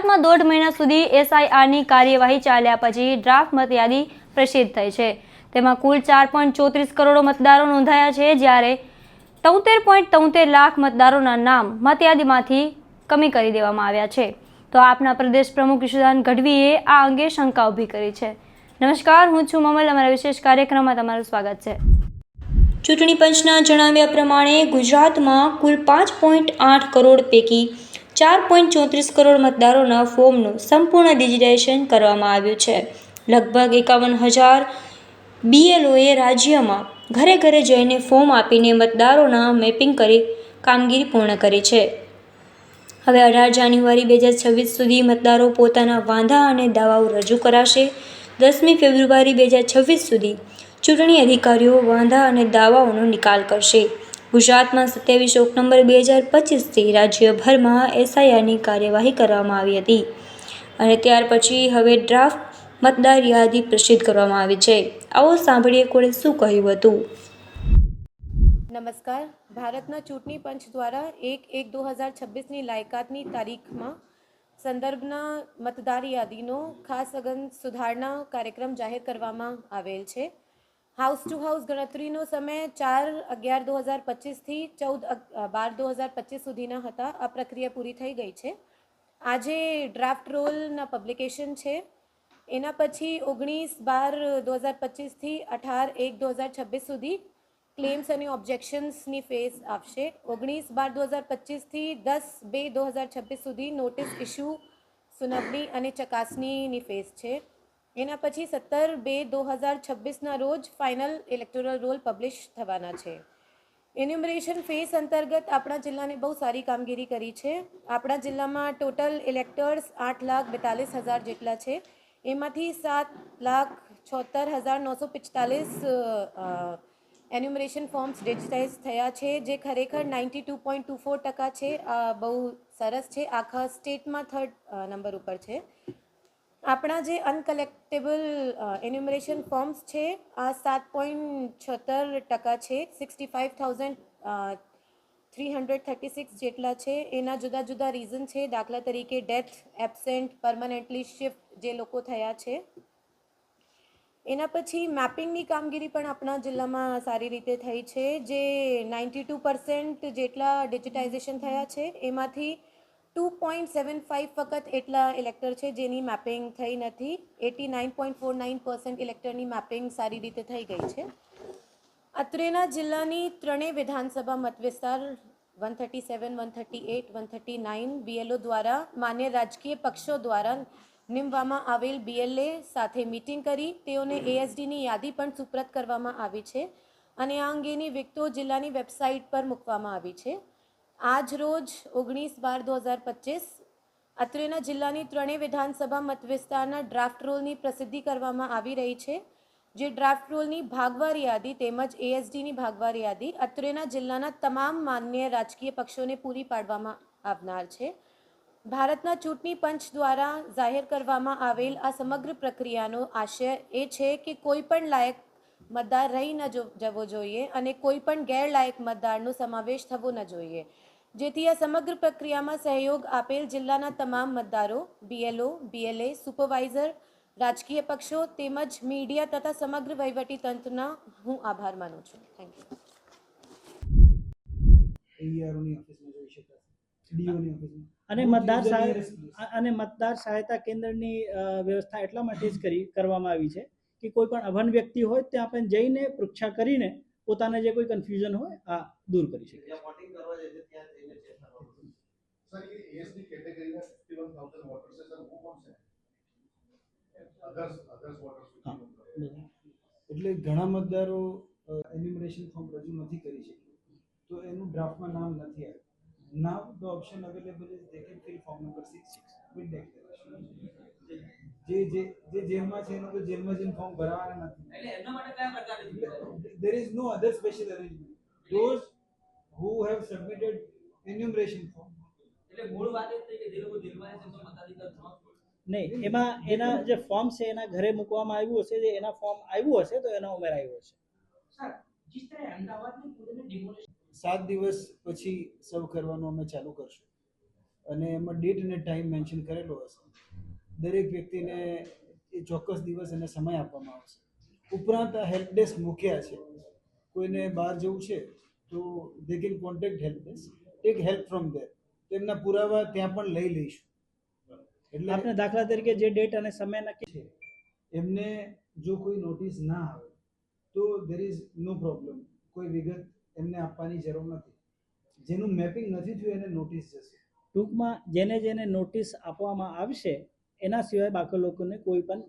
ગુજરાતમાં દોઢ મહિના સુધી એસઆઈઆરની કાર્યવાહી ચાલ્યા પછી ડ્રાફ્ટ મતયાદી પ્રસિદ્ધ થઈ છે. તેમાં કુલ ચાર પોઈન્ટ ચોત્રીસ કરોડ મતદારો નોંધાયા છે, જ્યારે તોતેર પોઈન્ટ તોતેર લાખ મતદારોના નામ મતયાદીમાંથી કમી કરી દેવામાં આવ્યા છે. તો આપના પ્રદેશ પ્રમુખ ઈશુદાન ગઢવીએ આ અંગે શંકા ઊભી કરી છે. નમસ્કાર, હું છું મમલ. અમારા વિશેષ કાર્યક્રમમાં તમારું સ્વાગત છે. ચૂંટણી પંચના જણાવ્યા પ્રમાણે ગુજરાતમાં કુલ પાંચ પોઈન્ટ આઠ કરોડ પૈકી ચાર પોઈન્ટ ચોત્રીસ કરોડ મતદારોના ફોર્મનું સંપૂર્ણ ડિજિટાઇઝેશન કરવામાં આવ્યું છે. લગભગ એકાવન હજાર બીએલઓએ રાજ્યમાં ઘરે ઘરે જઈને ફોર્મ આપીને મતદારોના મેપિંગ કરી કામગીરી પૂર્ણ કરી છે. હવે અઢાર જાન્યુઆરી બે હજાર છવ્વીસ સુધી મતદારો પોતાના વાંધા અને દાવાઓ રજૂ કરાશે. દસમી ફેબ્રુઆરી બે હજાર છવ્વીસ સુધી ચૂંટણી અધિકારીઓ વાંધા અને દાવાઓનો નિકાલ કરશે. ગુજરાતમાં સત્યાવીસ ઓક્ટોબર બે હજાર પચીસથી રાજ્યભરમાં એસઆઈઆરની કાર્યવાહી કરવામાં આવી હતી. અને ત્યાર પછી હવે ડ્રાફ્ટ મતદાર યાદી પ્રસિદ્ધ કરવામાં આવી છે. આવો સાંભળીએ કોણે શું કહ્યું હતું. નમસ્કાર. ભારતના ચૂંટણી પંચ દ્વારા એક એક દો હજાર છવ્વીસની લાયકાતની તારીખમાં સંદર્ભના મતદાર યાદીનો ખાસ સઘન સુધારણા કાર્યક્રમ જાહેર કરવામાં આવેલ છે. હાઉસ ટુ હાઉસ ગણતરીનો સમય ચાર અગિયાર દો હજાર પચીસથી ચૌદ બાર દો હજાર પચીસ સુધીના હતા. આ પ્રક્રિયા પૂરી થઈ ગઈ છે. આજે ડ્રાફ્ટ રોલના પબ્લિકેશન છે. એના પછી ઓગણીસ બાર દો હજાર પચીસથી અઢાર એક દો હજાર છવ્વીસ સુધી ક્લેમ્સ અને ઓબ્જેક્શન્સની ફેઝ આપશે ઓગણીસ બાર દો હજાર પચીસથી દસ બે દો હજાર છવ્વીસ સુધી નોટિસ ઇસ્યુ, સુનાવણી અને ચકાસણીની ફેઝ છે. એના પછી સત્તર બે દો હજાર છવ્વીસના રોજ ફાઇનલ ઇલેક્ટોરલ રોલ પબ્લિશ થવાના છે. એન્યુમરેશન ફેઝ અંતર્ગત આપણા જિલ્લાને બહુ સારી કામગીરી કરી છે. આપણા જિલ્લામાં ટોટલ ઇલેક્ટર્સ આઠ લાખ બેતાલીસ હજાર જેટલા છે. એમાંથી સાત લાખ છોતેર હજાર નવસો પિસ્તાલીસ એન્યુમરેશન ફોર્મ્સ ડિજિટાઇઝ થયા છે, જે ખરેખર ninety two point two four ટકા છે. આ બહુ સરસ છે. આખા સ્ટેટમાં થર્ડ નંબર ઉપર છે. આપણા જે અનકલેક્ટેબલ એન્યુમરેશન ફોર્મ્સ છે, આ સાત પોઈન્ટ છોતેર ટકા છે sixty five thousand three hundred thirty six જેટલા છે. એના જુદા જુદા રીઝન છે. દાખલા તરીકે ડેથ એબસેન્ટ પરમનન્ટલી શિફ્ટ જે લોકો થયા છે. એના પછી મેપિંગની કામગીરી પણ આપણા જિલ્લામાં સારી રીતે થઈ છે. જે નાઇન્ટી ટુ પર્સન્ટ જેટલા ડિજિટાઇઝેશન થયા છે, એમાંથી ટુ પોઈન્ટ સેવન ફાઇવ વખત એટલા ઇલેક્ટર છે જેની મેપિંગ થઈ નથી. Eighty nine point four nine percent ઇલેક્ટરની mapping સારી રીતે થઈ ગઈ છે. અત્રેના જિલ્લાની ત્રણેય વિધાનસભા મતવિસ્તાર, one thirty seven, one thirty eight one thirty nine BLO દ્વારા માન્ય રાજકીય પક્ષો દ્વારા નિમવામાં આવેલ બીએલએ સાથે મીટિંગ કરી. તેઓને એએસડીની યાદી પણ સુપ્રત કરવામાં આવી છે અને આ અંગેની વિગતો જિલ્લાની વેબસાઇટ પર મૂકવામાં આવી છે. આજ રોજ ઓગણીસ બાર દો હજાર પચીસ અત્રેના જિલ્લાની ત્રણેય વિધાનસભા મતવિસ્તારના ડ્રાફ્ટ રોલની પ્રસિદ્ધિ કરવામાં આવી રહી છે. જે ડ્રાફ્ટ રોલની ભાગવાર યાદી તેમજ એએસડીની ભાગવાર યાદી અત્રેના જિલ્લાના તમામ માન્ય રાજકીય પક્ષોને પૂરી પાડવામાં આવનાર છે. ભારતના ચૂંટણી પંચ દ્વારા જાહેર કરવામાં આવેલ આ સમગ્ર પ્રક્રિયાનો આશય એ છે કે કોઈ પણ લાયક મતદાર રહી ન જવો જોઈએ અને કોઈ પણ ગેરલાયક મતદારનો સમાવેશ થવો ન જોઈએ. જેથી આ સમગ્ર પ્રક્રિયામાં સહયોગ આપેલ જિલ્લાના તમામ મતદારો બીએલઓ બીએલએ સુપરવાઇઝર રાજકીય પક્ષો તેમજ મીડિયા તથા સમગ્ર વહીવટી તંત્રના હું આભાર માનું છું. થેન્ક યુ અને મતદાર સહાય અને મતદાર સહાયતા કેન્દ્રની વ્યવસ્થા એટલા માટે જ કરી કરવામાં આવી છે કે કોઈ પણ અભન વ્યક્તિ હોય ત્યાં આપણે જઈને પૃક્ષા કરીને પોતાને જે કોઈ કન્ફ્યુઝન હોય આ દૂર કરી શકીએ सर ये एएसडी कैटेगरी में 51000 वोटर्स है सर वो कौन से हैं अदर्स अदर्स वोटर्स हाँ। એટલે ઘણા મતદારો એન્યુમરેશન ફોર્મ રજૂ નથી કરી શક્યું તો એનું ડ્રાફ્ટમાં નામ નથી આવ્યું now the option available is they can fill form number six with declaration જે જે જે જેલમાં છે એનું તો જેલમાં જઈને ફોર્મ ભરવાના નથી there is no other special arrangement those who have submitted enumeration form નહીં એમાં એના જે ફોર્મ છે એના ઘરે મૂકવામાં આવ્યું હશે જે એના ફોર્મ આવ્યું હશે તો એના ઉમેરાયો હશે. સાત દિવસ પછી સર્વ કરવાનું અમે ચાલુ કરશું. અને એમાં ડેટ અને ટાઈમ મેન્શન કરેલો હશે. દરેક વ્યક્તિને એ ચોક્કસ દિવસ અને સમય આપવામાં આવશે. ઉપરાંત આ હેલ્પ ડેસ્ક મૂક્યા છે. કોઈને બહાર જવું છે તો they can contact help desk take help from there તેમના પુરાવા ત્યાં પણ લઈ લઈશું. એટલે આપણે દાખલા તરીકે જે ડેટ અને સમય નક્કી છે એમને જો કોઈ નોટિસ ના આવે તો દેર ઇઝ નો પ્રોબ્લેમ કોઈ વિગત એમને આપવાની જરૂર નથી. જેનું મેપિંગ નથી થયું એને નોટિસ જશે. ટૂંકમાં જેને જેને નોટિસ આપવામાં આવશે એના સિવાય બાકી લોકોને કોઈ પણ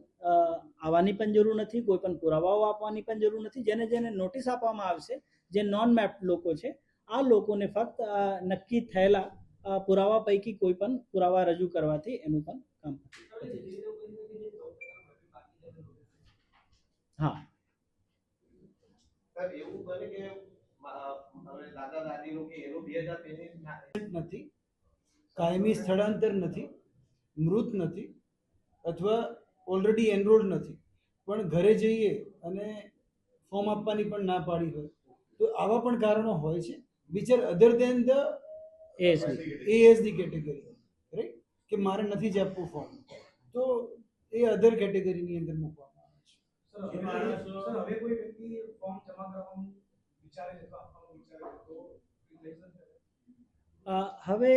આવવાની પણ જરૂર નથી કોઈ પણ પુરાવાઓ આપવાની પણ જરૂર નથી. જેને જેને નોટિસ આપવામાં આવશે જે નોન મેપ્ડ લોકો છે આ લોકોને ફક્ત નક્કી થયેલા પુરાવા પૈકી કોઈ પણ પુરાવા રજૂ કરવાથી એનું પણ કામ હા. નથી. કાયમી સ્થળાંતર નથી. મૃત નથી. અથવા ઓલરેડી એનરોલ્ડ નથી. પણ ઘરે જઈએ અને ફોર્મ આપવાની પણ ના પાડી હોય. તો આવા પણ કારણો હોય છે. Which are other than the. ASD category right કે મારે નથી જ આપવું ફોર્મ તો એ અધર કેટેગરીની અંદર મૂકવામાં આવે છે. હવે કોઈ વ્યક્તિ ફોર્મ જમા કરવાનું વિચારે છે આપવાનું વિચારે તો એ લઈ શકે અ, હવે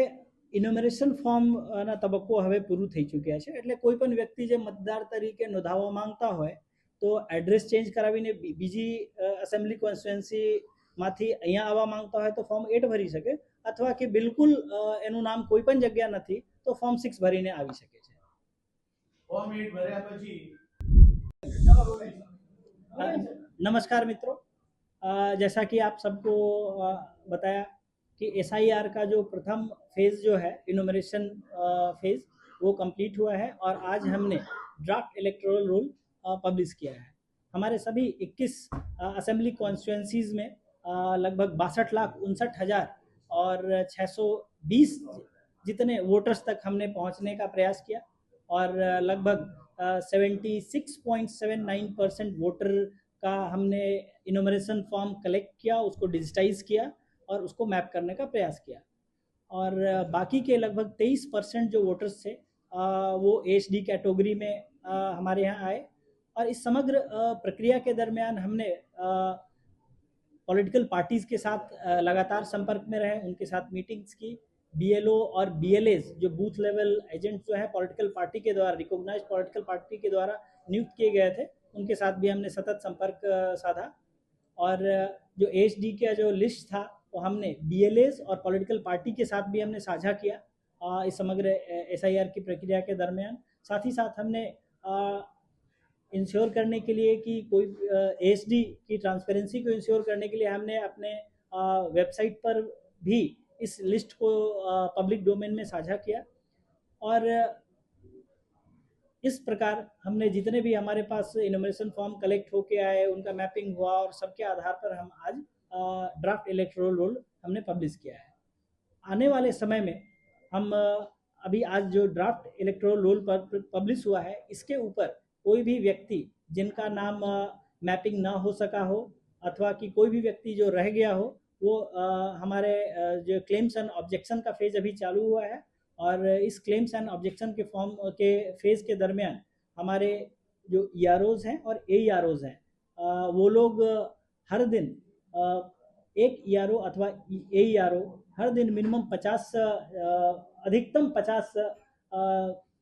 ઇનોમરેશન ફોર્મ ના તબક્કો હવે પૂરું થઈ ચૂક્યા છે. એટલે કોઈ પણ વ્યક્તિ જે મતદાર તરીકે નોંધાવવા માંગતા હોય તો એડ્રેસ ચેન્જ કરાવીને બી- બીજી એસેમ્બલી કોન્સ્ટિટ્યુન્સીમાંથી અહીંયા આવવા માંગતા હોય તો ફોર્મ એટ ભરી શકે. અથવા કે બિલકુલ અ, એનું નામ કોઈ પણ જગ્યા નથી તો ફોર્મ સિક્સ ભરીને આવી શકે છે ફોર્મ એટ ભર્યા પછી अ, नमस्कार मित्रों अ, जैसा कि आप सबको अ, बताया कि एस का जो प्रथम फेज़ जो है इनोमरेशन फेज़ वो कंप्लीट हुआ है और आज हमने ड्राफ्ट इलेक्टोरल रूल पब्लिश किया है हमारे सभी 21 असेंबली कॉन्स्टिट्यूंसीज में अ, लगभग बासठ लाख उनसठ हज़ार और 620 जितने वोटर्स तक हमने पहुँचने का प्रयास किया और लगभग seventy six point seven nine percent voter का हमने इनोमरेशन फॉर्म कलेक्ट किया, उसको डिजिटाइज किया और उसको मैप करने का प्रयास किया। और बाकी के लगभग तेईस परसेंट जो वोटर्स थे वो एच डी कैटेगरी में हमारे यहाँ आए। और इस समग्र प्रक्रिया के दरमियान हमने पॉलिटिकल पार्टीज़ के साथ लगातार संपर्क में रहे, उनके साथ मीटिंग्स की। बीएलओ और बीएलएज जो बूथ लेवल एजेंट जो है पॉलिटिकल पार्टी के द्वारा रिकॉग्नाइज पॉलिटिकल पार्टी के द्वारा नियुक्त किए गए थे, उनके साथ भी हमने सतत संपर्क साधा। और जो एच डी का जो लिस्ट था, वो हमने बी और पॉलिटिकल पार्टी के साथ भी हमने साझा किया इस समग्र एसआईआर की प्रक्रिया के दरमियान। साथ ही साथ हमने इंश्योर करने के लिए कि कोई एस की ट्रांसपेरेंसी को इंश्योर करने के लिए हमने अपने वेबसाइट पर भी इस लिस्ट को पब्लिक डोमेन में साझा किया। और, इस प्रकार हमने जितने भी हमारे पास इनोमेशन फॉर्म कलेक्ट होके आए, उनका मैपिंग हुआ और सबके आधार पर हम आज ड्राफ्ट इलेक्ट्रोल रोल हमने पब्लिश किया है। आने वाले समय में हम अभी आज जो ड्राफ्ट इलेक्ट्रोल रोल पर पब्लिश हुआ है, इसके ऊपर कोई भी व्यक्ति जिनका नाम मैपिंग ना हो सका हो अथवा कि कोई भी व्यक्ति जो रह गया हो वो अ, हमारे जो क्लेम्स एंड ऑब्जेक्शन का फ़ेज़ अभी चालू हुआ है और इस क्लेम्स एंड ऑब्जेक्शन के फॉर्म के फ़ेज़ के दरमियान हमारे जो ई आर ओज हैं और ए आर ओज हैं वो लोग हर दिन अ, एक ई आर ओ अथवा ए आर ओ हर दिन मिनिमम पचास अधिकतम पचास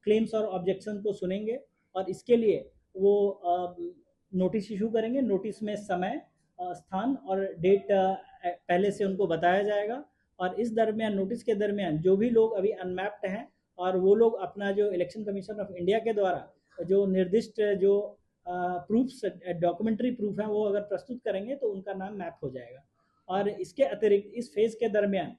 क्लेम्स और ऑब्जेक्शन को सुनेंगे और इसके लिए वो नोटिस इशू करेंगे। नोटिस में समय स्थान और डेट पहले से उनको बताया जाएगा। और इस दरमियान, नोटिस के दरमियान जो भी लोग अभी अनमैप्ड हैं और वो लोग अपना जो इलेक्शन कमीशन ऑफ़ इंडिया के द्वारा जो निर्दिष्ट जो प्रूफ्स, डॉक्यूमेंट्री प्रूफ हैं वो अगर प्रस्तुत करेंगे तो उनका नाम मैप हो जाएगा। और इसके अतिरिक्त, इस फ़ेज़ के दरमियान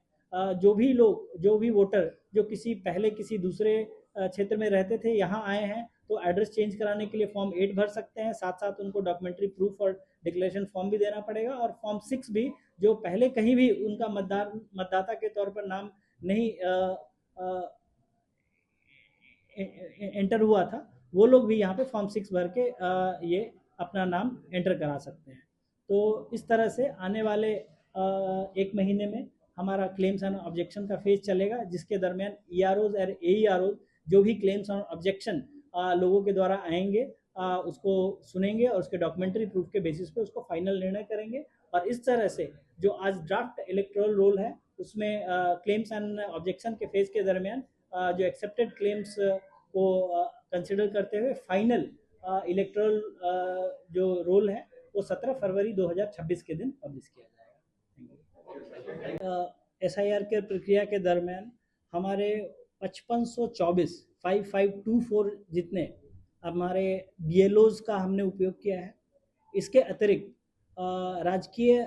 जो भी लोग, जो भी वोटर, जो किसी, पहले किसी दूसरे क्षेत्र में रहते थे, यहाँ आए हैं तो एड्रेस चेंज कराने के लिए फॉर्म एट भर सकते हैं। साथ साथ उनको डॉक्यूमेंट्री प्रूफ और डिक्लेरेशन फॉर्म भी देना पड़ेगा और फॉर्म सिक्स भी जो पहले कहीं भी उनका मतदार मतदाता के तौर पर नाम नहीं ए- ए- एंटर हुआ था वो लोग भी यहाँ पे फॉर्म सिक्स भर के अ, ये अपना नाम एंटर करा सकते हैं। तो इस तरह से आने वाले अ, एक महीने में हमारा क्लेम्स एंड ऑब्जेक्शन का फ़ेज़ चलेगा जिसके दरमियान ई आर ओज और ए जो भी क्लेम्स और ऑब्जेक्शन लोगों के द्वारा आएँगे उसको सुनेंगे और उसके डॉक्यूमेंट्री प्रूफ के बेसिस पे उसको फाइनल निर्णय करेंगे। और इस तरह से जो आज ड्राफ्ट इलेक्ट्रल रोल है, उसमें क्लेम्स एंड ऑब्जेक्शन के फ़ेज़ के दरमियान जो एक्सेप्टेड क्लेम्स को कंसिडर करते हुए फाइनल इलेक्ट्रल जो रोल है, वो 17 फरवरी 2026 के दिन पब्लिश किया जाएगा। एस आई आर के प्रक्रिया के दरमियान हमारे 5524 5524 जितने हमारे बी का हमने उपयोग किया है, इसके अतिरिक्त राजकीय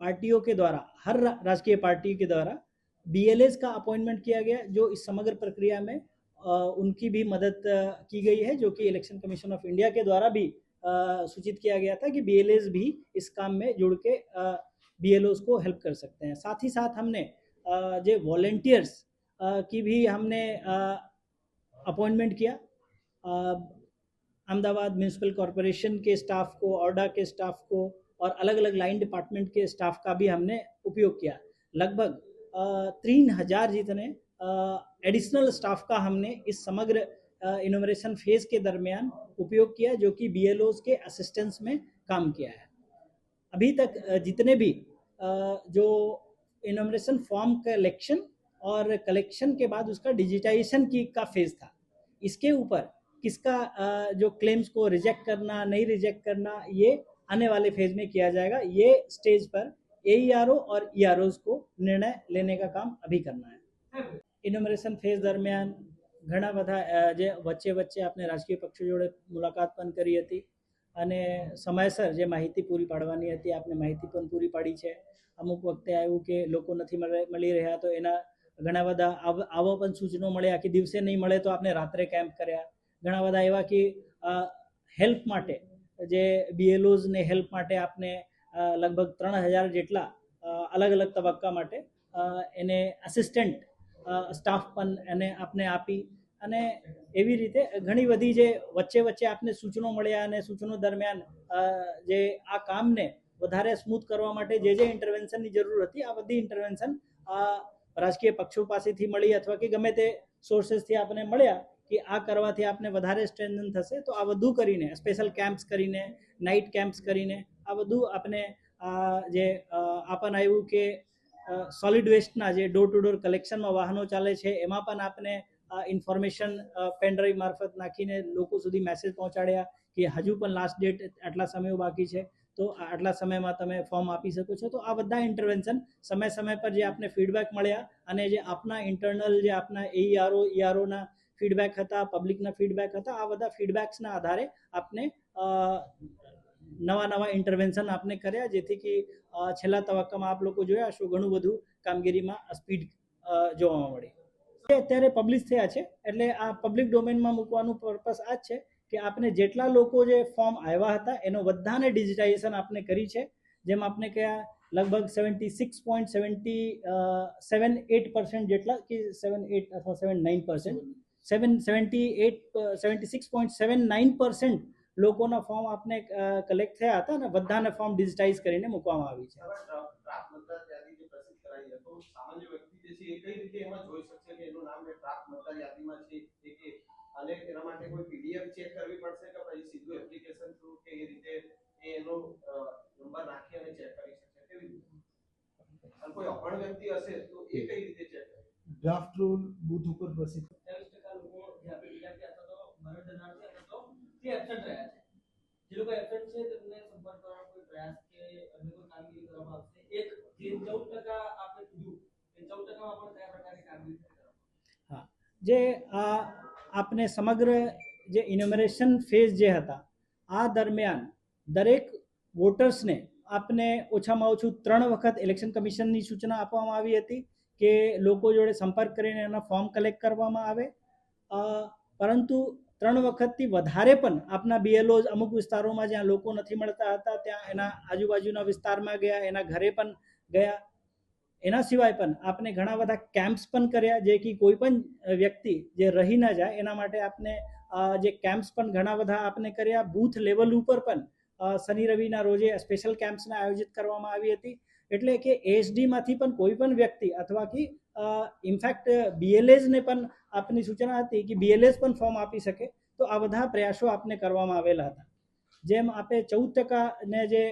पार्टियों के द्वारा, हर राजकीय पार्टी के द्वारा बीएलएस का अपॉइंटमेंट किया गया, जो इस समग्र प्रक्रिया में उनकी भी मदद की गई है, जो कि इलेक्शन कमीशन ऑफ़ इंडिया के द्वारा भी सूचित किया गया था कि बीएलएस भी इस काम में जुड़ के बी को हेल्प कर सकते हैं। साथ ही साथ हमने जो वॉलेंटियर्स की भी हमने अपॉइंटमेंट किया। अहमदाबाद म्यूनसिपल कॉरपोरेशन के स्टाफ को ऑर्डा के स्टाफ को और अलग अलग लाइन डिपार्टमेंट के स्टाफ का भी हमने उपयोग किया। लगभग तीन हज़ार जितने एडिशनल स्टाफ का हमने इस समग्र इनोवेशन फ़ेज़ के दरमियान उपयोग किया, जो कि बी के असिस्टेंस में काम किया है। अभी तक जितने भी जो इनोवेशन फॉर्म कलेक्शन और कलेक्शन के बाद उसका डिजिटाइजेशन की का फेज था इसके ऊपर किसका अ, जो क्लेम्स को रिजेक्ट करना नहीं रिजेक्ट करना ये आने वाले फेज में किया जाएगा ये स्टेज पर ए और ई को निर्णय लेने का काम अभी करना है ઇનોમરેશન ફેઝ દરમિયાન ઘણા બધા અ, જે વચ્ચે વચ્ચે આપણે રાજકીય પક્ષો જોડે મુલાકાત પણ કરી હતી અને સમયસર જે માહિતી પૂરી પાડવાની હતી આપણે માહિતી પણ પૂરી પાડી છે અમુક વખતે આવ્યું કે લોકો નથી મળે મળી રહ્યા તો એના ઘણા બધા આવો પણ સૂચનો મળ્યા કે દિવસે નહીં મળે તો આપણે રાત્રે કેમ્પ કર્યા. ઘણા બધા એવા કે હેલ્પ માટે, જે બીએલઓઝને હેલ્પ માટે આપને લગભગ ત્રણ હજાર જેટલા અલગ અલગ તબક્કા માટે એને અસિસ્ટન્ટ સ્ટાફ પણ એને આપને આપી. અને એવી રીતે ઘણી બધી જે વચ્ચે વચ્ચે આપને સૂચનો મળ્યા અને સૂચનો દરમિયાન જે આ કામને વધારે સ્મૂથ કરવા માટે જે જે ઇન્ટરવેન્શનની જરૂર હતી, આ બધી ઇન્ટરવેન્શન રાજકીય પક્ષો પાસેથી મળી અથવા કે ગમે તે સોર્સેસથી આપણને મળ્યા કે આ કરવાથી આપને વધારે સ્ટ્રેન્થન થશે, તો આ બધું કરીને સ્પેશિયલ કેમ્પ્સ કરીને નાઇટ કેમ્પ્સ કરીને, આ બધું આપણે આ જે આપણને આવ્યું કે સોલિડ વેસ્ટના જે ડોર ટુ ડોર કલેક્શનમાં વાહનો ચાલે છે, એમાં પણ આપણે ઇન્ફોર્મેશન પેનડ્રાઈવ મારફત નાખીને લોકો સુધી મેસેજ પહોંચાડ્યા કે હજુ પણ લાસ્ટ ડેટ આટલા સમયો બાકી છે. તો આટલા સમયમાં તમે ફોર્મ આપી શકો છો. તો આ બધા ઇન્ટરવેન્શન સમય સમય પર જે આપને ફીડબેક મળ્યા અને જે આપના ઇન્ટરનલ જે આપના એઈઆરઓ ઈઆરઓના ફીડબેક હતા પબ્લિકના ફીડબેક હતા, આ બધા ફીડબેક્સના આધારે આપને નવા નવા ઇન્ટરવેન્શન આપને કર્યા. જેથી કે છેલ્લા તબક્કામાં આપ લોકો જોયા શું ઘણું બધું કામગીરીમાં સ્પીડ જોવા મળી. અત્યારે પબ્લિશ થયા છે, એટલે આ પબ્લિક ડોમેનમાં મૂકવાનું પર્પસ આ જ છે કે આપણે જેટલા લોકો જે ફોર્મ આવ્યા હતા, એનો બધાને ડિજિટાઇઝેશન આપણે કરી છે. જેમ આપણે કયા લગભગ seventy six point seventy seven eight percent જેટલા કે સેવન એટ અથવા seven nine percent seven seventy eight seventy six point seven nine percent લોકોના ફોર્મ આપણે કલેક્ટ થયા હતા અને બધાને ફોર્મ ડિજિટાઇઝ કરીને મૂકવામાં આવી છે. સામાન્ય વ્યક્તિ જે છે એ કઈ રીતે એમાં જોઈ શકશે કે એનું નામ એ મતદાર યાદીમાં છે? અને એના માટે કોઈ પીડીએફ ચેક કરવી પડશે કે પછી સીધું એપ્લિકેશન થ્રુ કે એ રીતે એ એનો નંબર નાખી અને ચેક કરી શકશે? કેવી રીતે? અને કોઈ અભણ વ્યક્તિ હશે તો એ કઈ રીતે ચેક કરે? ડ્રાફ્ટ રૂલ બૂથ ઉપર પ્રસિદ્ધ. ત્યાવીસ ટકા લોકો જે આપણે વિદ્યાર્થી હતા તો મરણજનાર છે અથવા તો તે એબસેન્ટ રહ્યા છે. જે લોકો એબસેન્ટ છે તેમને સંપર્ક કરવાનો કોઈ પ્રયાસ કે અન્ય કોઈ કામગીરી કરવામાં આવશે. એક જે ચૌદ ટકા આપણે કીધું એ ચૌદ ટકામાં પણ કયા પ્રકારની કામગીરી કરવામાં આવશે? જે આ આપને સમગ્ર જે ઇનોમરેશન ફેઝ જે હતા, આ દરમિયાન દરેક વોટર્સને આપને ઓછામાં ઓછું ત્રણ વખત ઇલેક્શન કમિશનની સૂચના આપવામાં આવી હતી કે લોકો જોડે સંપર્ક કરીને એના ફોર્મ કલેક્ટ કરવામાં આવે. પરંતુ ત્રણ વખતથી વધારે પણ આપના બીએલઓ અમુક વિસ્તારોમાં જ્યાં લોકો નથી મળતા હતા, ત્યાં એના આજુબાજુના વિસ્તારમાં ગયા, એના ઘરે પણ ગયા. એના સિવાય પણ આપણે ઘણા બધા કેમ્પ્સ પણ કર્યા જે કે કોઈ પણ વ્યક્તિ જે રહી ન જાય, એના માટે આપણે જે કેમ્પ્સ પણ ઘણા બધા આપણે કર્યા. બૂથ લેવલ ઉપર પણ શનિ રવિના રોજે સ્પેશિયલ કેમ્પ્સને આયોજિત કરવામાં આવી હતી. એટલે કે એસડીમાંથી પણ કોઈ પણ વ્યક્તિ અથવા કે ઇનફેક્ટ બીએલએસને પણ આપની સૂચના હતી કે બીએલએસ પણ ફોર્મ આપી શકે. તો આ બધા પ્રયાસો આપને કરવામાં આવેલા હતા. જેમ આપે ચૌદ ટકાને જે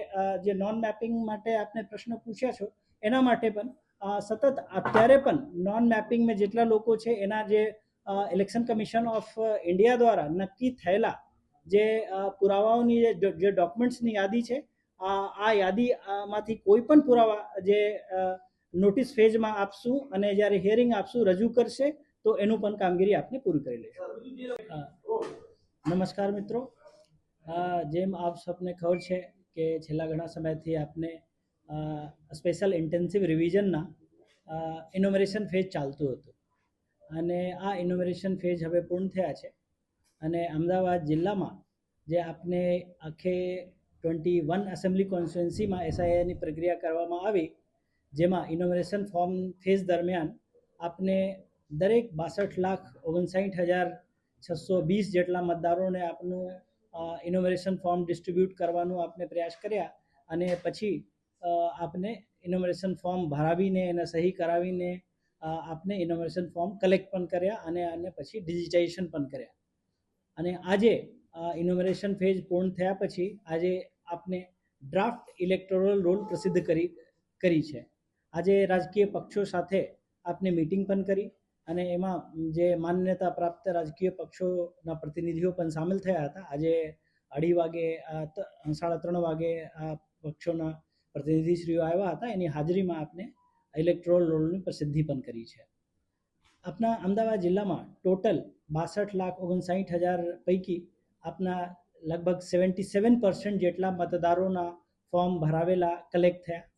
જે નોન મેપિંગ માટે આપને પ્રશ્ન પૂછ્યા છો, એના માટે પણ સતત અત્યારે પણ નોન મેપિંગમાં જેટલા લોકો છે એના જે ઇલેક્શન કમિશન ઓફ ઇન્ડિયા દ્વારા નક્કી થયેલા જે પુરાવાઓની જે ડોક્યુમેન્ટ્સની યાદી છે આ યાદીમાંથી કોઈ પણ પુરાવા જે નોટિસ ફેઝમાં આપશું અને જ્યારે હિયરિંગ આપશું, રજૂ કરશે, તો એનું પણ કામગીરી આપને પૂરી કરી લઈશું. નમસ્કાર મિત્રો. જેમ આપ સૌને ખબર છે કે છેલ્લા ઘણા સમયથી આપને સ્પેશિયલ ઇન્ટેન્સિવ રિવિઝનના ઇનોમરેશન ફેઝ ચાલતું હતું. અને આ ઇનોમરેશન ફેઝ હવે પૂર્ણ થયા છે. અને અમદાવાદ જિલ્લામાં જે આપને આખે ટ્વેન્ટી વન એસેમ્બલી કોન્સ્ટિટ્યુન્સીમાં એસઆઈઆઈની પ્રક્રિયા કરવામાં આવી, જેમાં ઇનોમરેશન ફોર્મ ફેઝ દરમિયાન આપને દરેક બાસઠ લાખ ઓગણસાઠ હજાર છસો વીસ જેટલા મતદારોને આપનું ઇનોમરેશન ફોર્મ ડિસ્ટ્રીબ્યુટ કરવાનું આપણે પ્રયાસ કર્યા. અને પછી આપને ઇનોમરેશન ફોર્મ ભરાવીને એને સહી કરાવીને આપને ઇનોમરેશન ફોર્મ કલેક્ટ પણ કર્યા અને અને પછી ડિજિટાઇઝેશન પણ કર્યા. અને આજે ઇનોમરેશન ફેઝ પૂર્ણ થયા પછી આજે આપને ડ્રાફ્ટ ઇલેક્ટોરલ રોલ પ્રસિદ્ધ કરી કરી છે. આજે રાજકીય પક્ષો સાથે આપને મીટિંગ પણ કરી અને એમાં જે માન્યતા પ્રાપ્ત રાજકીય પક્ષોના પ્રતિનિધિઓ પણ સામેલ થયા હતા. આજે અઢી વાગે સાડા ત્રણ વાગે આ પક્ષોના પ્રતિનિધિશ્રીઓ આવ્યા હતા, એની હાજરીમાં આપને ઇલેક્ટ્રોલ રોલની પ્રસિદ્ધિ પણ કરી છે. આપના અમદાવાદ જિલ્લામાં ટોટલ બાસઠ લાખ ઓગણસાઠ હજાર પૈકી આપના લગભગ સેવન્ટી સેવન પર્સન્ટ જેટલા મતદારોના ફોર્મ ભરાવેલા કલેક્ટ થયા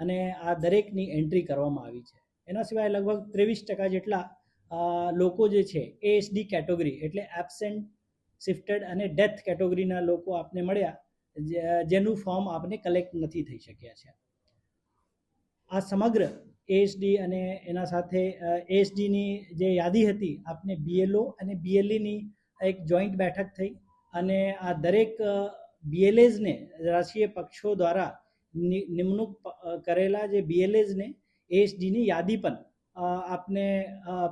અને આ દરેકની એન્ટ્રી કરવામાં આવી છે. એના સિવાય લગભગ ત્રેવીસ ટકા જેટલા લોકો જે છે એએસડી કેટેગરી એટલે એબસેન્ટ શિફ્ટેડ અને ડેથ કેટેગરીના લોકો આપને મળ્યા. જેનું ફોર્મ આપને કલેક્ટ નથી થઈ શક્યા છે. આ સમગ્ર એએસડી અને એના સાથે એએસડીની જે યાદી હતી, આપને બીએલઓ અને બીએલઈની એક જોઈન્ટ બેઠક થઈ અને આ દરેક બીએલએઝને રાષ્ટ્રીય પક્ષો દ્વારા નિમણૂક કરેલા જે બીએલએઝને એએસડીની યાદી પણ આપને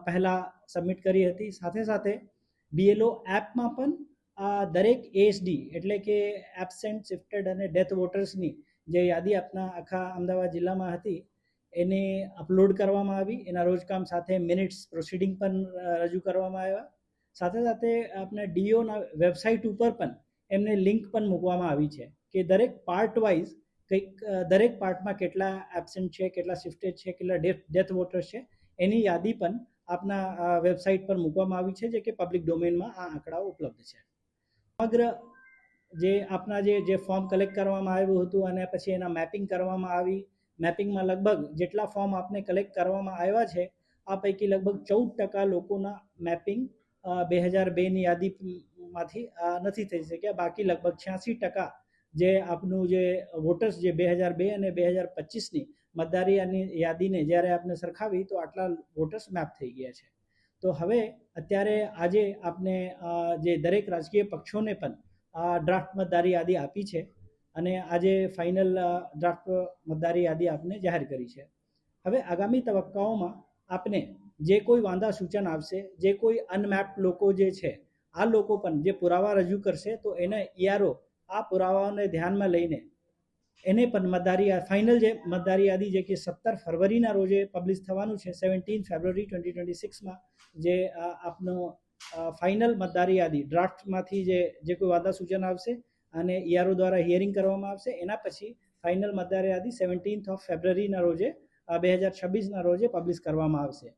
પહેલાં સબમિટ કરી હતી. સાથે સાથે બીએલઓ એપમાં પણ આ દરેક એએસડી એટલે કે એબસેન્ટ શિફ્ટેડ અને ડેથ વોટર્સની જે યાદી આપના આખા અમદાવાદ જિલ્લામાં હતી, એને અપલોડ કરવામાં આવી. એના રોજકામ સાથે મિનિટ્સ પ્રોસિડિંગ પણ રજૂ કરવામાં આવ્યા. સાથે સાથે આપણે ડીઓના વેબસાઇટ ઉપર પણ એમને લિંક પણ મૂકવામાં આવી છે કે દરેક પાર્ટ વાઇઝ કંઈક દરેક પાર્ટમાં કેટલા એબસેન્ટ છે, કેટલા શિફ્ટેડ છે, કેટલા ડેથ ડેથ વોટર્સ છે, એની યાદી પણ આપના વેબસાઇટ પર મૂકવામાં આવી છે, જે કે પબ્લિક ડોમેનમાં આ આંકડાઓ ઉપલબ્ધ છે. સમગ્ર જે આપના જે જે ફોર્મ કલેક્ટ કરવામાં આવ્યું હતું અને પછી એના મેપિંગ કરવામાં આવી. મેપિંગમાં લગભગ જેટલા ફોર્મ આપને કલેક્ટ કરવામાં આવ્યા છે, આ પૈકી લગભગ ચૌદ ટકા લોકોના મેપિંગ બે હજાર બેની યાદીમાંથી નથી થઈ શક્યા. બાકી લગભગ છ્યાસી ટકા જે આપનું જે વોટર્સ જે બે હજાર બે અને બે હજાર પચીસની મતદારીની યાદીને જ્યારે આપણે સરખાવી તો આટલા વોટર્સ મેપ થઈ ગયા છે. તો હવે અત્યારે આજે આપને જે દરેક રાજકીય પક્ષોને પણ આ ડ્રાફ્ટ મતદારી યાદી આપી છે અને આજે ફાઇનલ ડ્રાફ્ટ મતદારી યાદી આપને જાહેર કરી છે. હવે આગામી તબક્કાઓમાં આપને જે કોઈ વાંધા સૂચન આવશે, જે કોઈ અનમેપ્ડ લોકો જે છે, આ લોકો પણ જે પુરાવા રજૂ કરશે, તો એને ઈઆરઓ આ પુરાવાઓને ધ્યાનમાં લઈને એને પણ મતદારી ફાઇનલ જે મતદારી યાદી જે કે સત્તર ફરવરીના રોજે પબ્લિશ થવાનું છે સેવન્ટીન ફેબ્રુઆરી ટ્વેન્ટી ટ્વેન્ટી સિક્સમાં જે આપનો ફાઇનલ મતદારી યાદી ડ્રાફ્ટમાંથી જે જે કોઈ વાદા સૂચન આવશે અને ઈઆરઓ દ્વારા હિયરિંગ કરવામાં આવશે, એના પછી ફાઇનલ મતદારી યાદી સેવન્ટીન્થ ઓફ ફેબ્રુઆરીના રોજે બે હજાર છવ્વીસના રોજે પબ્લિશ કરવામાં આવશે.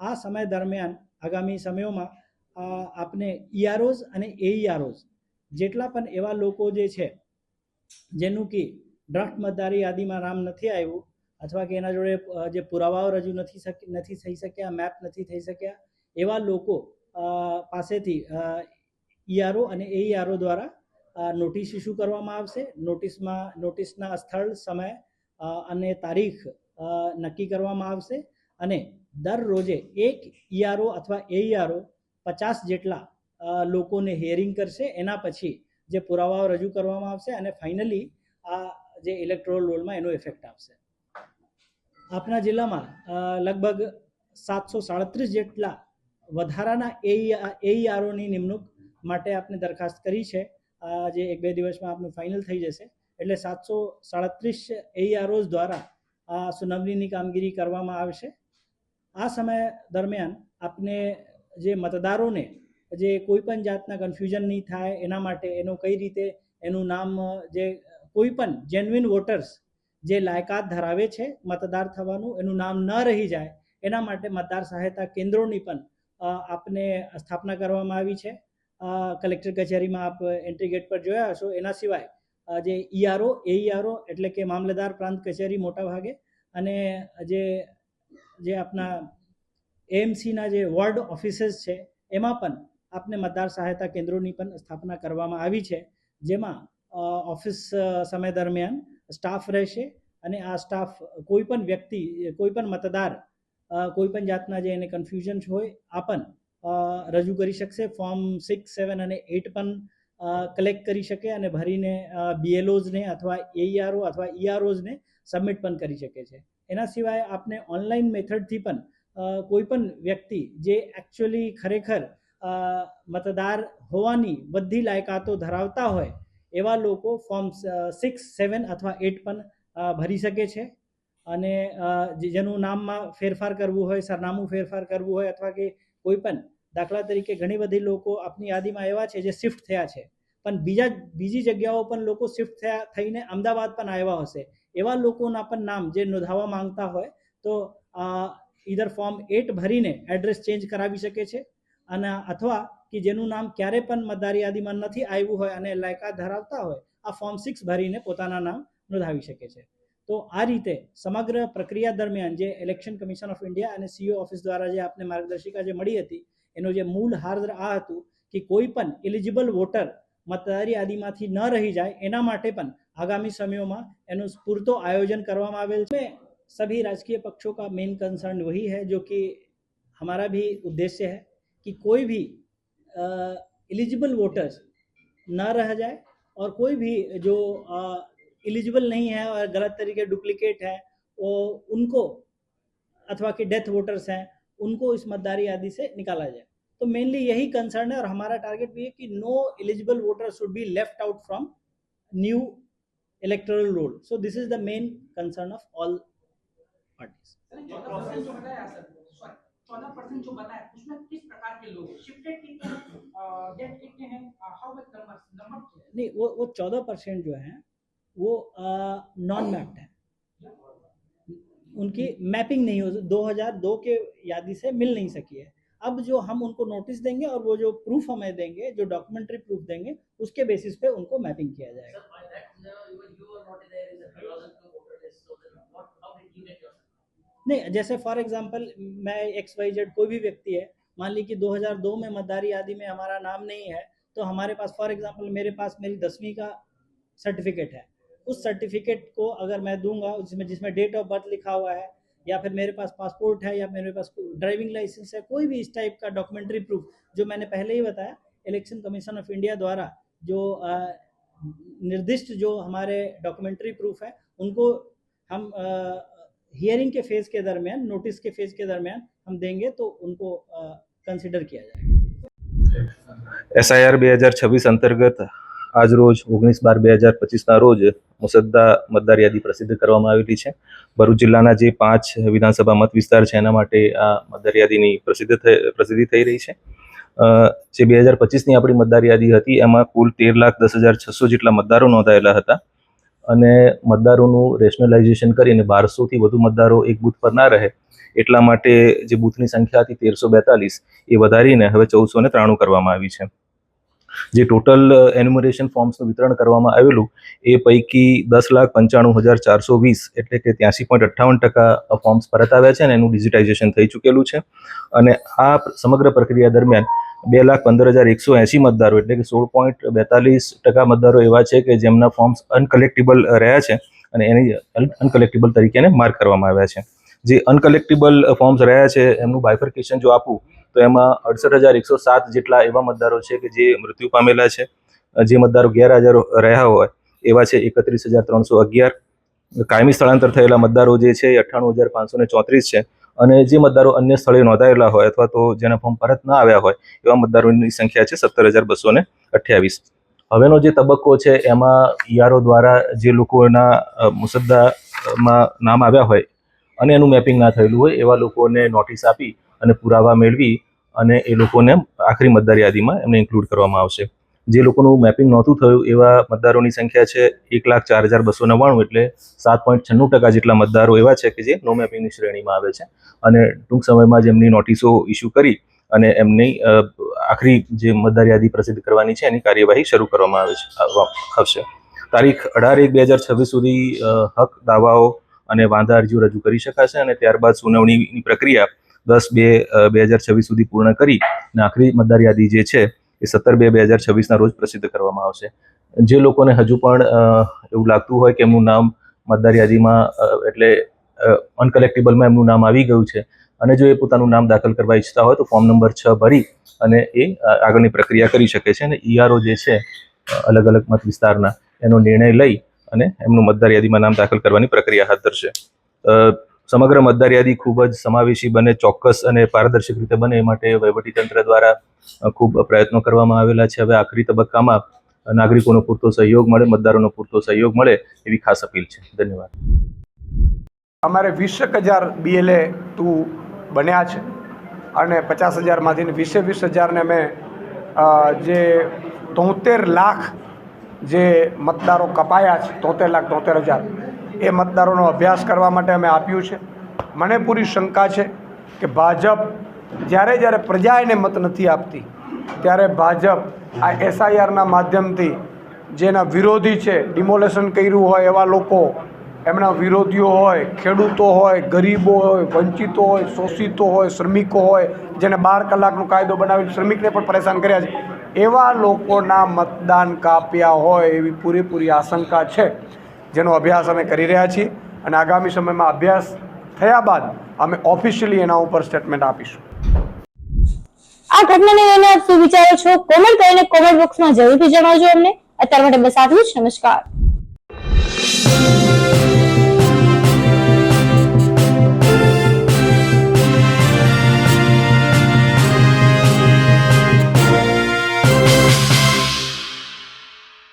આ સમય દરમિયાન આગામી સમયોમાં આપને ઈઆરઓઝ અને એઈઆરઓઝ જેટલા પણ એવા લોકો જે છે, જેનું કે ડ્રાફ્ટ મતદારી યાદીમાં નામ નથી આવ્યું, અથવા કે એના જોડે જે પુરાવાઓ રજૂ નથી નથી થઈ શક્યા, મેપ નથી થઈ શક્યા, એવા લોકો પાસેથી ઈઆરઓ અને એઈઆરઓ દ્વારા નોટિસ ઇસ્યુ કરવામાં આવશે. નોટિસમાં, નોટિસના સ્થળ, સમય અને તારીખ નક્કી કરવામાં આવશે. અને દર રોજે એક ઈઆરઓ અથવા એઈઆરઓ પચાસ જેટલા લોકોને હિયરિંગ કરશે. એના પછી જે પુરાવાઓ રજૂ કરવામાં આવશે અને ફાઇનલી આ જે ઇલેક્ટ્રોલ રોલમાં એનો ઇફેક્ટ આવશે. આપણા જિલ્લામાં લગભગ સાતસો સાડત્રીસ જેટલા વધારાના એઈઆરઓની નિમણૂક માટે આપણે દરખાસ્ત કરી છે. જે એક બે દિવસમાં આપનું ફાઇનલ થઈ જશે. એટલે સાતસો સાડત્રીસ એઈઆરઓઝ દ્વારા આ સુનાવણીની કામગીરી કરવામાં આવશે. આ સમય દરમિયાન આપને જે મતદારોને જે કોઈ પણ જાતના કન્ફ્યુઝન નહીં થાય એના માટે એનું કઈ રીતે એનું નામ, જે કોઈ પણ જેન્યુઇન વોટર્સ જે લાયકાત ધરાવે છે મતદાર થવાનું, એનું નામ ન રહી જાય, એના માટે મતદાર સહાયતા કેન્દ્રોની પણ આપને સ્થાપના કરવામાં આવી છે. કલેક્ટર કચેરીમાં આપ એન્ટ્રી ગેટ પર જોયા હશો, એના સિવાય જે ઈઆરઓ એઈઆરઓ એટલે કે મામલતદાર પ્રાંત કચેરી મોટા ભાગે અને જે જે આપના એએમસીના જે વોર્ડ ઓફિસીસ છે, એમાં પણ આપને મતદાર સહાયતા કેન્દ્રોની પણ સ્થાપના કરવામાં આવી છે. જેમાં ઓફિસ સમય દરમિયાન સ્ટાફ રહેશે અને આ સ્ટાફ કોઈ પણ વ્યક્તિ, કોઈ પણ મતદાર કોઈ પણ જાતના જે એને કન્ફ્યુઝન હોય, આ પણ રજૂ કરી શકશે. ફોર્મ સિક્સ સેવન અને એટ પણ કલેક્ટ કરી શકે અને ભરીને બીએલઓઝને અથવા એઈઆરઓ અથવા ઈઆરઓઝને સબમિટ પણ કરી શકે છે. એના સિવાય આપને ઓનલાઈન મેથડથી પણ કોઈ પણ વ્યક્તિ જે એકચ્યુઅલી ખરેખર મતદાર હોવાની બધી લાયકાતો ધરાવતા હોય એવા લોકો ફોર્મ સિક્સ સેવન અથવા એટ પણ ભરી શકે છે. અને જેનું નામમાં ફેરફાર કરવું હોય, સરનામું ફેરફાર કરવું હોય અથવા કે કોઈ પણ દાખલા તરીકે ઘણી બધી લોકો આપની યાદીમાં એવા છે જે શિફ્ટ થયા છે. પણ બીજા, બીજી જગ્યાઓ પણ લોકો શિફ્ટ થયા, થઈને અમદાવાદ પણ આવ્યા હશે. એવા લોકોના પણ નામ જે નોંધાવવા માંગતા હોય તો ઈધર ફોર્મ એટ ભરીને એડ્રેસ ચેન્જ કરાવી શકે છે. અને અથવા કે જેનું નામ ક્યારે પણ મતદાર યાદીમાં નથી આવ્યું હોય અને લાયકાત ધરાવતા હોય આ ફોર્મ સિક્સ ભરીને પોતાના નામ નોંધાવી શકે છે તો આ રીતે સમગ્ર પ્રક્રિયા દરમિયાન જે ઇલેક્શન કમિશન ઓફ ઇન્ડિયા અને સીઓ ઓફિસ દ્વારા જે આપને માર્ગદર્શિકા જે મળી હતી એનું જે મૂળ હાર આ હતું કે કોઈ પણ એલિજિબલ વોટર મતદાર યાદીમાંથી ન રહી જાય એના માટે પણ આગામી સમયોમાં એનું પૂરતો આયોજન કરવામાં આવેલ છે सभी राजकीय पक्षों का मेन कंसर्न वही है जो कि हमारा भी उद्देश्य है कि कोई भी एलिजिबल वोटर्स न रह जाए और कोई भी जो एलिजिबल नहीं है और गलत तरीके डुप्लीकेट है, वो उनको, अथवा कि डेथ वोटर्स हैं, उनको इस मतदारी आदि से निकाला जाए। तो मेनली यही कंसर्न है और हमारा टारगेट भी है कि no eligible voter should be left out from new electoral roll so this is the main concern of all parties चौदह परसेंट जो बताया उसमें किस प्रकार के लोग शिफ्टेड कितने हैं डेट कितने हैं हाउ मच नंबर नंबर नहीं वो वो चौदह परसेंट जो है वो नॉन मैप्ड है उनकी मैपिंग नहीं हो 2002 के यादी से मिल नहीं सकी है अब जो हम उनको नोटिस देंगे और वो जो प्रूफ हमें देंगे जो डॉक्यूमेंट्री प्रूफ देंगे उसके बेसिस पे उनको मैपिंग किया जाएगा नहीं, जैसे फॉर एग्ज़ाम्पल मैं एक्स वाई जेड कोई भी व्यक्ति है, मान ली कि 2002 में मतदारी आदि में हमारा नाम नहीं है तो हमारे पास फॉर एग्ज़ाम्पल मेरे पास मेरी दसवीं का सर्टिफिकेट है। उस सर्टिफिकेट को अगर मैं दूँगा जिसमें जिसमें डेट ऑफ़ बर्थ लिखा हुआ है, या फिर मेरे पास पासपोर्ट है, या मेरे पास ड्राइविंग लाइसेंस है, कोई भी इस टाइप का डॉक्यूमेंट्री प्रूफ जो मैंने पहले ही बताया इलेक्शन कमीशन ऑफ़ इंडिया द्वारा जो निर्दिष्ट जो हमारे डॉक्यूमेंट्री प्रूफ है, उनको हम हियरिंग के फेज के दरमियान नोटिस के फेज के दरमियान हम देंगे तो उनको कंसिडर किया जाएगा એસઆઈઆર બે હજાર છવ્વીસ અંતર્ગત આજ રોજ ઓગણીસ બાર બે હજાર પચીસના રોજ મુસદ્દા મતદાર યાદી પ્રસિદ્ધ કરવામાં આવેલી છે ભરૂચ જિલ્લાના જે પાંચ વિધાનસભા મત વિસ્તાર છે એના માટે આ મતદાર યાદીની પ્રસિદ્ધ થઈ પ્રસિદ્ધિ થઈ રહી છે અ, જે બે હજાર પચીસની આપણી મતદાર યાદી હતી એમાં કુલ તેર લાખ દસ હજાર છસો જેટલા મતદારો નોંધાયેલા હતા અને મતદારોનું રેશનલાઇઝેશન કરીને બારસોથી વધુ મતદારો એક બૂથ પર ના રહે, એટલા માટે જે બૂથની સંખ્યા હતી તેરસો બેતાલીસ, એ વધારીને હવે ચૌદસો ને ત્રાણું કરવામાં આવી છે. જે ટોટલ એન્યુમરેશન ફોર્મ્સનું વિતરણ કરવામાં આવેલું, એ પૈકી દસ લાખ પંચાણું હજાર ચારસો વીસ, એટલે કે ત્યાંસી પોઈન્ટ અઠ્ઠાવન ટકા ફોર્મ્સ પરત આવ્યા છે અને એનું ડિજિટાઇઝેશન થઈ ચૂકેલું છે. અને આ સમગ્ર પ્રક્રિયા દરમિયાન બે લાખ પંદર હજાર એકસો એંસી મતદારો, એટલે કે સોળ પોઈન્ટ બેતાલીસ ટકા મતદારો એવા છે કે જેમના ફોર્મ્સ અનકલેક્ટેબલ રહ્યા છે અને એની અનકલેક્ટેબલ તરીકે એને માર્ક કરવામાં આવ્યા છે. જે અનકલેક્ટેબલ ફોર્મ્સ રહ્યા છે, એમનું બાયફર્કેશન જો આપું, તો એમાં અડસઠ હજાર એકસો સાત જેટલા એવા મતદારો છે કે જે મૃત્યુ પામેલા છે. જે મતદારો ગેરહાજર રહ્યા હોય, એવા છે એકત્રીસ હજાર ત્રણસો અગિયાર. કાયમી સ્થળાંતર થયેલા મતદારો જે છે અઠ્ઠાણું હજાર પાંચસો ને ચોત્રીસ છે. અને જે મતદારો અન્ય સ્થળે નોંધાયેલા હોય અથવા તો જેના ફોર્મ પરત ના આવ્યા હોય, એવા મતદારોની સંખ્યા છે સત્તર હજાર બસો ને અઠ્યાવીસ. હવેનો જે તબક્કો છે, એમાં ઈઆરઓ દ્વારા જે લોકોના મુસદ્દામાં નામ આવ્યા હોય અને એનું મેપિંગ ના થયેલું હોય, એવા લોકોને નોટિસ આપી અને પુરાવા મેળવી અને એ લોકોને આખરી મતદાર યાદીમાં એમને ઇન્ક્લુડ કરવામાં આવશે. જે લોકોનું મેપિંગ નહોતું થયું, એવા મતદારોની સંખ્યા છે એક લાખ ચાર હજાર બસો નવ્વાણું એટલે સાત પોઈન્ટ છન્નું ટકા જેટલા મતદારો એવા છે કે જે નો મેપિંગની શ્રેણીમાં આવે છે. અને ટૂંક સમયમાં જ એમની નોટિસો ઇસ્યુ કરી અને એમની આખરી જે મતદાર યાદી પ્રસિદ્ધ કરવાની છે એની કાર્યવાહી શરૂ કરવામાં આવે છે આવશે. તારીખ અઢાર એક બે હજાર છવ્વીસ સુધી હક, દાવાઓ અને વાંધા અરજીઓ રજૂ કરી શકાશે અને ત્યારબાદ સુનાવણીની પ્રક્રિયા દસ બે બે હજાર છવ્વીસ સુધી પૂર્ણ કરી અને આખરી મતદાર યાદી જે છે એ સત્તર બે બે હજાર છવ્વીસના રોજ પ્રસિદ્ધ કરવામાં આવશે. જે લોકોને હજુ પણ એવું લાગતું હોય કે એમનું નામ મતદાર યાદીમાં એટલે અનકલેક્ટેબલમાં એમનું નામ આવી ગયું છે અને જો એ પોતાનું નામ દાખલ કરવા ઈચ્છતા હોય તો ફોર્મ નંબર છ ભરી અને એ આગળની પ્રક્રિયા કરી શકે છે અને ઈઆરઓ જે છે અલગ અલગ મત વિસ્તારના, એનો નિર્ણય લઈ અને એમનું મતદાર યાદીમાં નામ દાખલ કરવાની પ્રક્રિયા હાથ ધરશે. સમગ્ર મતદાર યાદી ખૂબ જ સમાવેશી બને, ચોક્કસ અને પારદર્શક રીતે બને એ માટે વહીવટીતંત્ર દ્વારા ખૂબ પ્રયત્નો કરવામાં આવેલા છે. હવે આખરી તબક્કામાં નાગરિકોનો પૂરતો સહયોગ મળે, મતદારોનો પૂરતો સહયોગ મળે એવી ખાસ અપીલ છે. ધન્યવાદ. અમારે વીસ એક હજાર બીએલએ ટુ બન્યા છે અને પચાસ હજારમાંથી વીસે વીસ હજારને અમે જે તોતેર લાખ જે મતદારો કપાયા છે, તોતેર લાખ તોતેર હજાર એ મતદારોનો અભ્યાસ કરવા માટે અમે આપ્યું છે. મને પૂરી શંકા છે કે ભાજપ જ્યારે જ્યારે પ્રજા એને મત નથી આપતી, ત્યારે ભાજપ આ એસઆઈઆરના માધ્યમથી જેના વિરોધી છે, ડિમોલેશન કર્યું હોય એવા લોકો, એમના વિરોધીઓ હોય, ખેડૂતો હોય, ગરીબો હોય, વંચિતો હોય, શોષિતો હોય, શ્રમિકો હોય, જેને બાર કલાકનો કાયદો બનાવી શ્રમિકને પણ પરેશાન કર્યા છે, એવા લોકોના મતદાન કાપ્યા હોય એવી પૂરેપૂરી આશંકા છે. જેનો અભ્યાસ અમે કરી રહ્યા છીએ અને આગામી સમયમાં અભ્યાસ થયા બાદ અમે ઓફિશિયલી એના ઉપર સ્ટેટમેન્ટ આપીશું. આ ઘટનાને લઈને આપ શું વિચારો છો? કોમેન્ટ કરીને કોમેન્ટ બોક્સમાં જરૂરથી જણાવજો અમને. અત્યાર માટે બસ આટલું જ. નમસ્કાર.